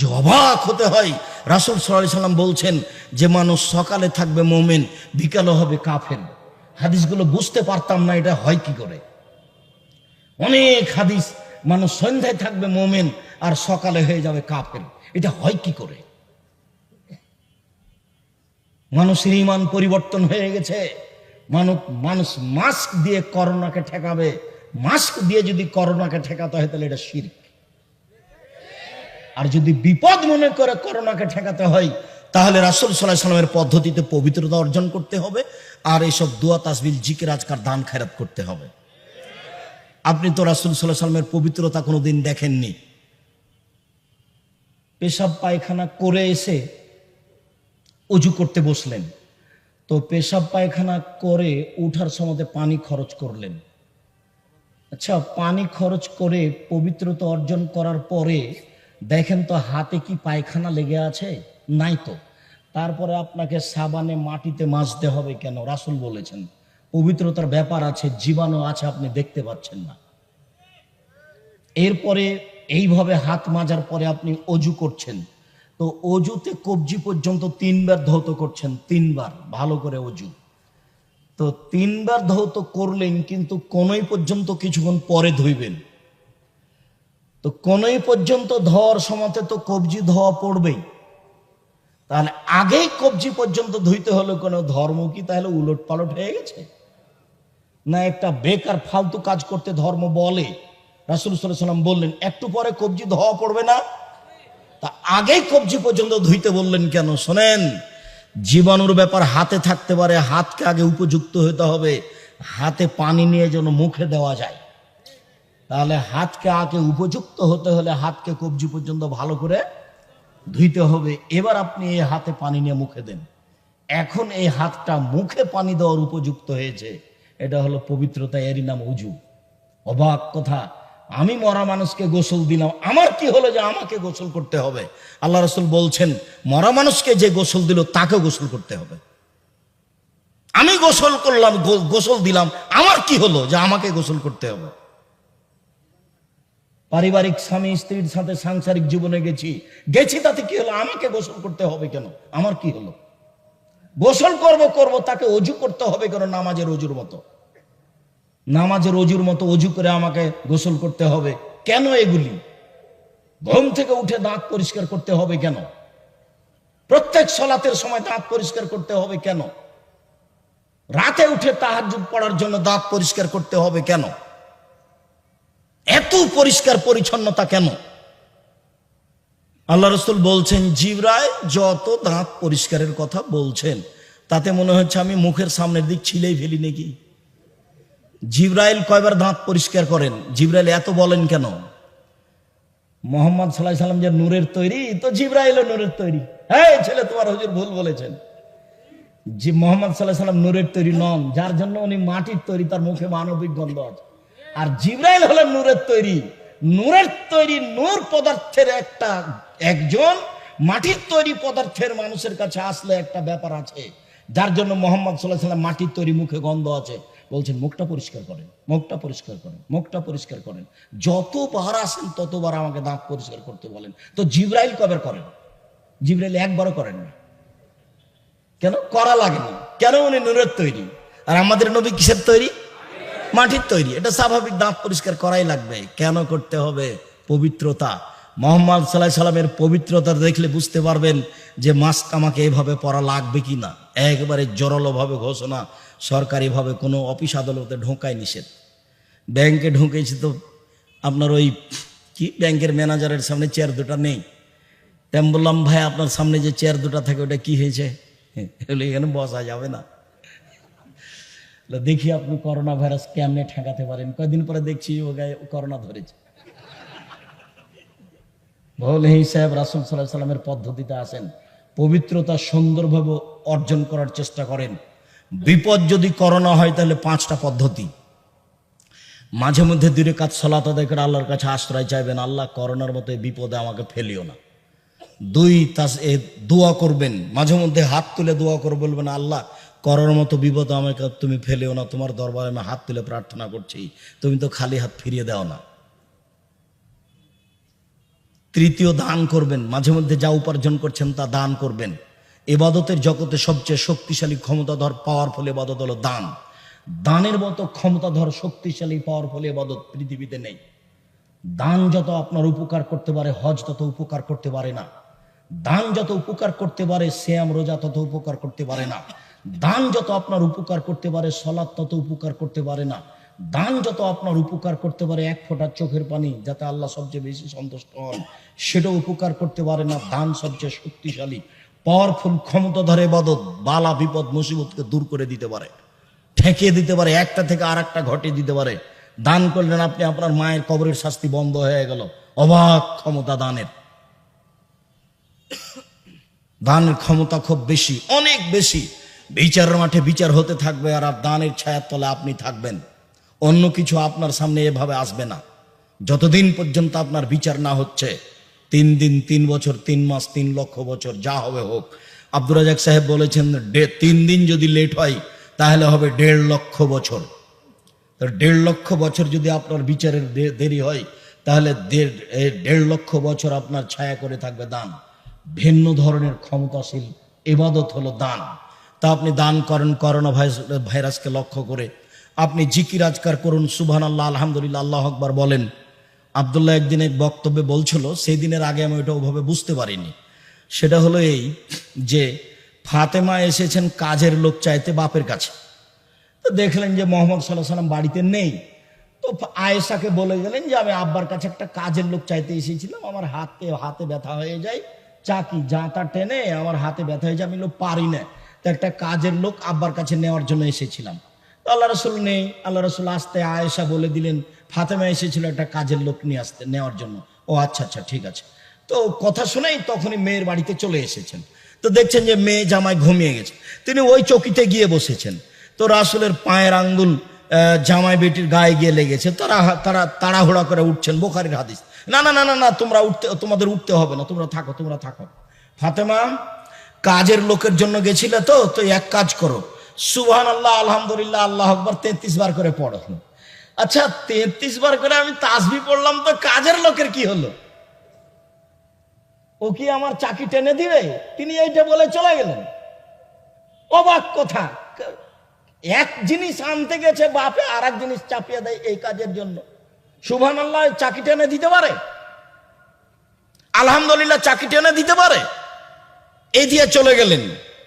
যে অবাক হতে হয়। রাসুল সাল্লাহ সাল্লাম বলছেন, যে মানুষ সকালে থাকবে মোমেন, বিকালে হবে কাফের। হাদিসগুলো বুঝতে পারতাম না এটা হয় কি করে। অনেক হাদিস, মানুষ সন্ধ্যায় থাকবে মোমেন আর সকালে হয়ে যাবে কাফের। এটা হয় কি করে? মানুষের ইমান পরিবর্তন হয়ে গেছে। মানুষ মানুষ মাস্ক দিয়ে করোনাকে ঠেকাবে। মাস্ক দিয়ে যদি করোনাকে ঠেকাতে হয়, তাহলে এটা শির্ক। আর যদি বিপদ মনে করে করোনাকে ঠেকাতে হয়, তাহলে রাসুল সাল্লাহ সাল্লামের পদ্ধতিতে পবিত্রতা অর্জন করতে হবে আর এইসব দোয়া তাসবিল জিকের, আজকার দান খেরাত করতে হবে। আপনি তো রাসুল সাল্লাহ সাল্লামের পবিত্রতা কোনোদিন দেখেননি। পেশাব পায়খানা করে এসে অজু করতে বসলেন। তো পেশাব পায়খানা করে উঠার সময় পানি খরচ করলেন। আচ্ছা পানি খরচ করে পবিত্রতা অর্জন করার পরে দেখেন তো হাতে কি পায়খানা লেগে আছে? নাই তো। তারপরে আপনাকে সাবানে মাটিতে মাজতে হবে কেন? রাসুল বলেছেন, পবিত্রতার ব্যাপার আছে, জীবাণু আছে, আপনি দেখতে পাচ্ছেন না। এরপরে এইভাবে হাত মাজার পরে আপনি অজু করছেন। তো অজুতে কবজি পর্যন্ত তিনবার ধৌত করছেন, তিনবার, ভালো করে অজু। তো তিনবার ধৌত করলেন, কিন্তু কোনই পর্যন্ত কিছুক্ষণ পরে ধুইবেন। তো কোনই পর্যন্ত ধোয়ার সমাতে তো কবজি ধোয়া পড়বেই। তাহলে আগেই কবজি পর্যন্ত ধুইতে হলে কোনো ধর্ম কি? তাহলে উলট পালট হয়ে গেছে? না একটা বেকার ফালতু কাজ করতে ধর্ম বলে? রাসুল সাল্লাম বললেন, একটু পরে কবজি ধোয়া পড়বে না? তা আগেই কবজি পর্যন্ত ধুইতে বললেন কেন? শোনেন, জীবাণুর ব্যাপার হাতে থাকতে পারে, হাতকে আগে উপযুক্ত হতে হবে, হাতে পানি নিয়ে যেন মুখে দেওয়া যায়। তাহলে হাতকে আগে উপযুক্ত হতে হলে হাতকে কবজি পর্যন্ত ভালো করে ধুইতে হবে। এবার আপনি এই হাতে পানি নিয়ে মুখে দেন। এখন এই হাতটা মুখে পানি দেওয়ার উপযুক্ত হয়েছে। এটা হলো পবিত্রতা, এরই নাম উজু। অবাক কথা, আমি মরা মানুষকে গোসল দিলাম, আমার কি হলো যে আমাকে গোসল করতে হবে? আল্লাহ রসুল বলছেন, মরা মানুষকে যে গোসল দিল, তাকে গোসল করতে হবে। আমি গোসল করলাম গোসল দিলাম, আমার কি হলো যে আমাকে গোসল করতে হবে? পারিবারিক স্বামী স্ত্রীর সাথে সাংসারিক জীবনে গেছি। গেছি তাতে কি হলো? আমাকে গোসল করতে হবে কেন? আমার কি হলো? গোসল করব করব, তাকে অজু করতে হবে কেন? নামাজের অজুর মতো। নামাজের অজুর মতো অজু করে আমাকে গোসল করতে হবে। কেন এগুলি? ঘুম থেকে উঠে দাঁত পরিষ্কার করতে হবে কেন? প্রত্যেক সলাতের সময় দাঁত পরিষ্কার করতে হবে কেন? রাতে উঠে তাহাজ্জুদ পড়ার জন্য দাঁত পরিষ্কার করতে হবে কেন? এত পরিষ্কার পরিচ্ছন্নতা কেন? আল্লাহ রসুল বলছেন জিবরায় যত দাঁত পরিষ্কারের কথা বলছেন, তাতে মনে হচ্ছে আমি মুখের সামনের দিক ছিলেই ফেলি নাকি? জিব্রাইল কয়বার দাঁত পরিষ্কার করেন? জিব্রাইল এত বলেন কেন? মোহাম্মদ সাল্লাহ সাল্লাম যে নূরের তৈরি, তো জিব্রাইলও নূরের তৈরি। হ্যাঁ ছেলে তোমার হুজুর ভুল বলেছেন। জি, মোহাম্মদ সাল্লাহ সাল্লাম নূরের তৈরি নন, যার জন্য উনি মাটির তৈরি, তার মুখে মানবিক গন্ধ আছে। আর জিব্রাইল হলেন নূরের তৈরি। নূরের তৈরি নূর পদার্থের একটা একজন, মাটির তৈরি পদার্থের মানুষের কাছে আসলে একটা ব্যাপার আছে, যার জন্য মোহাম্মদ সাল্লাহ সাল্লাম মাটির তৈরি মুখে গন্ধ আছে। বলছেন, মুখটা পরিষ্কার করেন, মুখটা পরিষ্কার করেন, মুখটা পরিষ্কার করেন। যতবার আসেন ততবার আমাকে দাঁত পরিষ্কার করতে বলেন। তো জিব্রাইল কবে করেন? জিব্রাইল একবারও করেন না কেন? করা লাগেনি কেন উনি নূরের তৈরি? আর আমাদের নবী কিসের তৈরি? মাটির তৈরি, এটা স্বাভাবিক দাঁত পরিষ্কার করাই লাগবে। কেন করতে হবে? পবিত্রতা। মোহাম্মদ সাল্লাহ সাল্লামের পবিত্রতা দেখলে বুঝতে পারবেন যে মাস্ক আমাকে এভাবে পরা লাগবে কি না একবারে জোরালোভাবে ঘোষণা, সরকারিভাবে কোনো অফিস আদালতে ঢোকায় নিষেধ। ব্যাংকে ঢুকেছি তো আপনার ওই কি ব্যাংকের ম্যানেজারের সামনে চেয়ার দুটা নেই। তাই আমি বললাম, ভাই, আপনার সামনে যে চেয়ার দুটা থাকে, ওটা কি হয়েছে? এখানে বসা যাবে না। দেখি আপনি করোনা ভাইরাস কেমনে ঠেকাতে পারেন। কয়দিন পরে দেখছি ও গায়ে করোনা ধরেছে। ভৌলহি সাহেব রাসুল সাল্লাহ সাল্লামের পদ্ধতিতে আসেন। পবিত্রতা সুন্দরভাবে অর্জন করার চেষ্টা করেন। বিপদ যদি করোনা হয় তাহলে পাঁচটা পদ্ধতি। মাঝে মধ্যে দূরে কাজ, সলাত করে আল্লাহর কাছে আশ্রয় চাইবেন, আল্লাহ করোনার মতো বিপদে আমাকে ফেলিও না। দুই, তাস, এ, দোয়া করবেন। মাঝে মধ্যে হাত তুলে দোয়া করে বলবেন, আল্লাহ করার মতো বিপদ আমাকে তুমি ফেলেও না, তোমার দরবারে আমি হাত তুলে প্রার্থনা করছি। তুমি তো খালি হাত ফিরিয়ে দাও না। তৃতীয় দান করবেন, মাঝে মধ্যে যা উপার্জন করছেন তা দান করবেন। এবাদতের জগতে সবচেয়ে শক্তিশালী, ক্ষমতাধর পাওয়ারফুল এবাদত হলো দান। দানের মতো ক্ষমতাধর, শক্তিশালী পাওয়ারফুল এবাদত পৃথিবীতে নেই। দান যত আপনার উপকার করতে পারে, হজ তত উপকার করতে পারে না। দান যত উপকার করতে পারে, শ্যাম, রোজা তত উপকার করতে পারে না। দান যত আপনার উপকার করতে পারে, সলাৎ তত উপকার করতে পারে না। দান যত আপনার উপকার করতে পারে, এক ফোঁটা চোখের পানি যাতে আল্লাহ সবচেয়ে বেশি সন্তুষ্ট হন সেটা উপকার করতে পারে না। দান সবচেয়ে শক্তিশালী পাওয়ারফুল ক্ষমতা ধরে বাদত বালা, বিপদ, মুসিবতকে দূর করে দিতে পারে। ঠেকিয়ে দিতে পারে, একটা থেকে আর একটা ঘটিয়ে দিতে পারে। দান করলেন আপনি, আপনার মায়ের কবরের শাস্তি বন্ধ হয়ে গেল। অবাক ক্ষমতা দানের। দানের ক্ষমতা খুব বেশি, অনেক বেশি। বিচারের মাঠে বিচার হতে থাকবে আর দানের ছায়ার তলে আপনি থাকবেন। অন্য কিছু আপনার সামনে এভাবে আসবে না। যতদিন পর্যন্ত আপনার বিচার না হচ্ছে, তিন দিন, তিন বছর, তিন মাস, তিন লক্ষ বছর, যা হবে হোক, আব্দুর রাজাক সাহেব বলেছেন তিন দিন যদি লেট হয়, তাহলে হবে দেড় লক্ষ বছর। তো দেড় লক্ষ বছর যদি আপনার বিচারের দেরি হয়, তাহলে দেড় লক্ষ বছর আপনার ছায়া করে থাকবে দান। ভিন্ন ধরনের ক্ষমতাশীল এবাদত হলো দান। তা আপনি দান করেন করোনা ভাইরাস ভাইরাসকে লক্ষ্য করে। আপনি জিকির আজকার করুন সুবহান আল্লাহ আলহামদুলিল্লাহ, আল্লাহ আকবার বলেন। আবদুল্লাহ একদিন এক বক্তব্যে বলছিল সেই দিনের আগে আমি ওটা ওভাবে বুঝতে পারিনি। সেটা হলো এই যে, ফাতেমা এসেছেন কাজের লোক চাইতে বাপের কাছে। তো দেখলেন যে মোহাম্মদ সাল্লাহ সাল্লাম বাড়িতে নেই। তো আয়েশাকে বলে গেলেন যে, আমি আব্বার কাছে একটা কাজের লোক চাইতে এসেছিলাম, আমার হাতে হাতে ব্যথা হয়ে যায় চাকি জাঁতা টেনে, আমার হাতে ব্যথা হয়ে যায়, আমি লোক পারি না। তো একটা কাজের লোক আব্বার কাছে নেওয়ার জন্য এসেছিলাম। তো আল্লাহ রসুল নেই আল্লাহ রসুল আসতে আয়েশা বলে দিলেন, ফাতেমা এসেছিল একটা কাজের লোক নিয়ে আসতে, নেওয়ার জন্য। ও আচ্ছা আচ্ছা ঠিক আছে। তো কথা শুনেই তখনই মেয়ের বাড়িতে চলে এসেছেন। তো দেখছেন যে মেয়ে জামাই ঘুমিয়ে গেছে। তিনি ওই চকিতে গিয়ে বসেছেন। তো রাসুলের পায়ের আঙ্গুল জামাই বেটির গায়ে গিয়ে লেগেছে। তারা তারা তাড়াহুড়া করে উঠছেন, বোখারির হাদিস। না না না না না, তোমরা উঠতে, তোমাদের উঠতে হবে না, তোমরা থাকো তোমরা থাকো। ফাতেমা কাজের লোকের জন্য গেছিলে তো তো এক কাজ করো। সুবহান আল্লাহ আলহামদুলিল্লাহ, আল্লাহ আকবর, তেত্রিশ বার করে পড়ো। আচ্ছা তেত্রিশ বার করে আমি তাসবি পড়লাম তো কাজের লোকের কি হলো? ও কি আমার চাকি টেনে দিবে? তিনি এইটা বলে চলে গেলেন। অবাক কথা। এক জিনিস আনতে গেছে বাপে আর এক জিনিস চাপিয়ে দেয় এই কাজের জন্য। সুবহান আল্লাহ চাকি টেনে দিতে পারে? আলহামদুলিল্লাহ চাকি টেনে দিতে পারে? এই দিয়ে চলে গেলেন।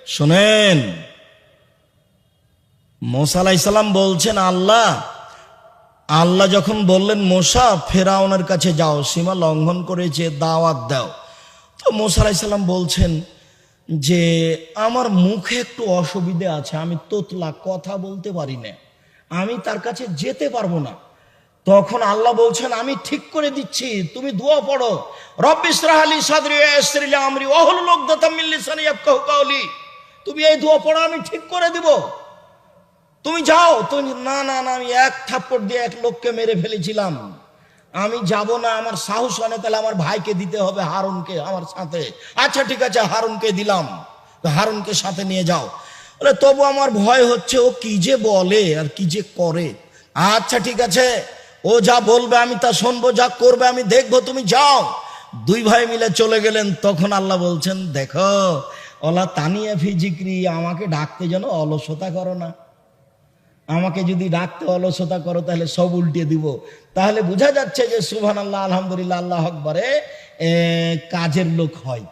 শোনেন, মোসা আলাইসাল্লাম বলছেন, আল্লাহ আল্লাহ যখন বললেন, মোসা, ফেরাউনের কাছে যাও, সীমা লঙ্ঘন করেছে, দাওয়াত দাও। তো মোসা আলাইসাল্লাম বলছেন যে, আমার মুখে একটু অসুবিধে আছে, আমি তোতলা কথা বলতে পারি না। আমি তার কাছে যেতে পারব না। তখন আল্লাহ বলছেন, আমি ঠিক করে দিচ্ছি, তুমি দোয়া পড়ো। রব্বিসরাহালি ইয়াফকাহু কাওলি। তুমি এই দোয়া পড়ো, আমি ঠিক করে দিব। তুমি যাও। তুমি, না না না, আমি এক থাপ্পড় দিয়ে এক লোককে মেরে ফেলেছিলাম। আমি যাব না, আমার সাহস হয় তাহলে আমার ভাইকে দিতে হবে হারুনকে আমার সাথে। আচ্ছা ঠিক আছে, হারুনকে দিলাম। হারুনকে সাথে নিয়ে যাও। বলে, তবু আমার ভয় হচ্ছে, ও কি যে বলে আর কি যে করে? আচ্ছা ঠিক আছে। ও যা বলবে আমি তা শুনব, যা করবে আমি দেখব, তুমি যাও। দুই ভাই মিলে চলে গেলেন, তখন আল্লাহ বলছেন, দেখো, ওলা তানিয়া ফিজিক্রি আমাকে ডাকতে যেন অলসতা করো না। আমাকে যদি ডাকতে অলসতা করো, তাহলে সব উল্টিয়ে দিব। তাহলে বোঝা যাচ্ছে যে সুবহান আল্লাহ আলহামদুলিল্লাহ, আল্লাহ আকবরে কাজের লোক হয়।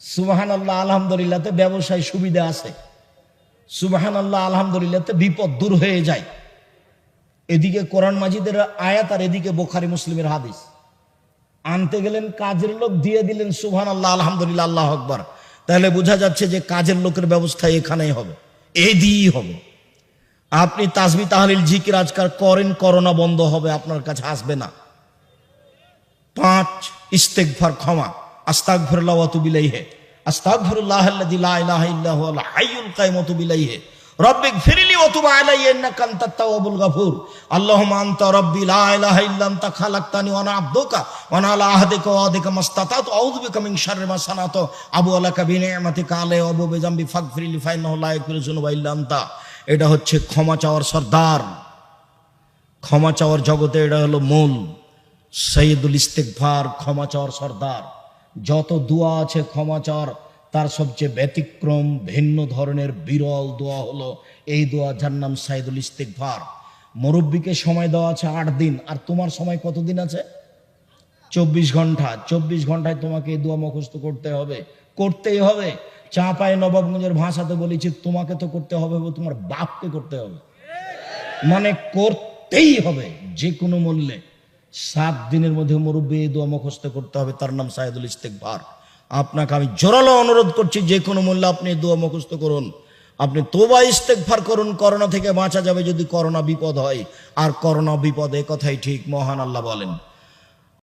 সুবহান আল্লাহ আলহামদুলিল্লাহতে ব্যবসায় সুবিধা আছে। সুবহান আল্লাহ আলহামদুলিল্লাহতে বিপদ দূর হয়ে যায়। এদিকে কোরআন মাজিদের আয়াত আর এদিকে বোখারি মুসলিমের হাদিস। আনতে গেলেন কাজের লোক, দিয়ে দিলেন সুবহান আল্লাহ আলহামদুলিল্লাহ, আল্লাহ আকবর। তাহলে বোঝা যাচ্ছে যে কাজের লোকের ব্যবস্থা এখানেই হবে এ দিয়েই হবে। আপনি তাসবি তাহলিল জিকির আজকাল করেন, করোনা বন্ধ হবে, আপনার কাছে আসবে না। পাঁচ ইস্তেকভার ক্ষমা। আস্তাগফিরুল্লাহ ওয়া তুবু ইলাইহি। আস্তাগফিরুল্লাহ আল্লাযী লা ইলাহা ইল্লা হুয়াল হাইয়ুল রব্বিক ফিরলি ওয়া তুব আলাইয়া ইন্নাকা আনতাত তাওয়াবুল গাফুর। আল্লাহুম্মা আনতা রাব্বি লা ইলাহা ইল্লা আনতা খালাকতানি ওয়া আনা আবদুকা ওয়া আনা আলা আহদিকা ওয়া ওয়াদিকা মাস্তাতাতু। আউযু বিকা মিন মা সানাতু। আবু আলাকা বিনিআমাতিকা আলাই ওয়া আবু বিজামবি ফাগফিরলি ফাইন্নাহু লা ইয়াগফিরু যুনুবা ইল্লা আনতা। এটা হচ্ছে ক্ষমা চাওয়ার সর্দার। ক্ষমা চাওয়ার জগতে এটা হলো মূল। সৈয়দুল ইস্তেকভার ক্ষমাচর সর্দার। যত দোয়া আছে ক্ষমাচর তার সবচেয়ে ব্যতিক্রম, ভিন্ন ধরনের বিরল দোয়া হলো, এই দোয়া যার নাম সাইদুল ইস্তেকভার মুরব্বীকে সময় দেওয়া আছে আট দিন। আর তোমার সময় কতদিন আছে? চব্বিশ ঘণ্টা। চব্বিশ ঘন্টায় তোমাকে এই দোয়া মুখস্থ করতে হবে। করতেই হবে। চাঁপায় নবাবগঞ্জের ভাষাতে বলেছি, তোমাকে তো করতে হবে তোমার বাপকে করতে হবে। মানে করতেই হবে, যে কোনো মূল্যে। সাত দিনের মধ্যে মুরব্বী এই দোয়া মুখস্থ করতে হবে, তার নাম সাইদুল ইস্তেকবার আপনাকে আমি জোরালো অনুরোধ করছি, যে কোনো মূল্যে আপনি দোয়া মুখস্থ করুন। আপনি তোবা ইস্তেকফার করুন, করোনা থেকে বাঁচা যাবে যদি করোনা বিপদ হয়। আর করোনা বিপদ কথাই ঠিক, মহান আল্লাহ বলেন।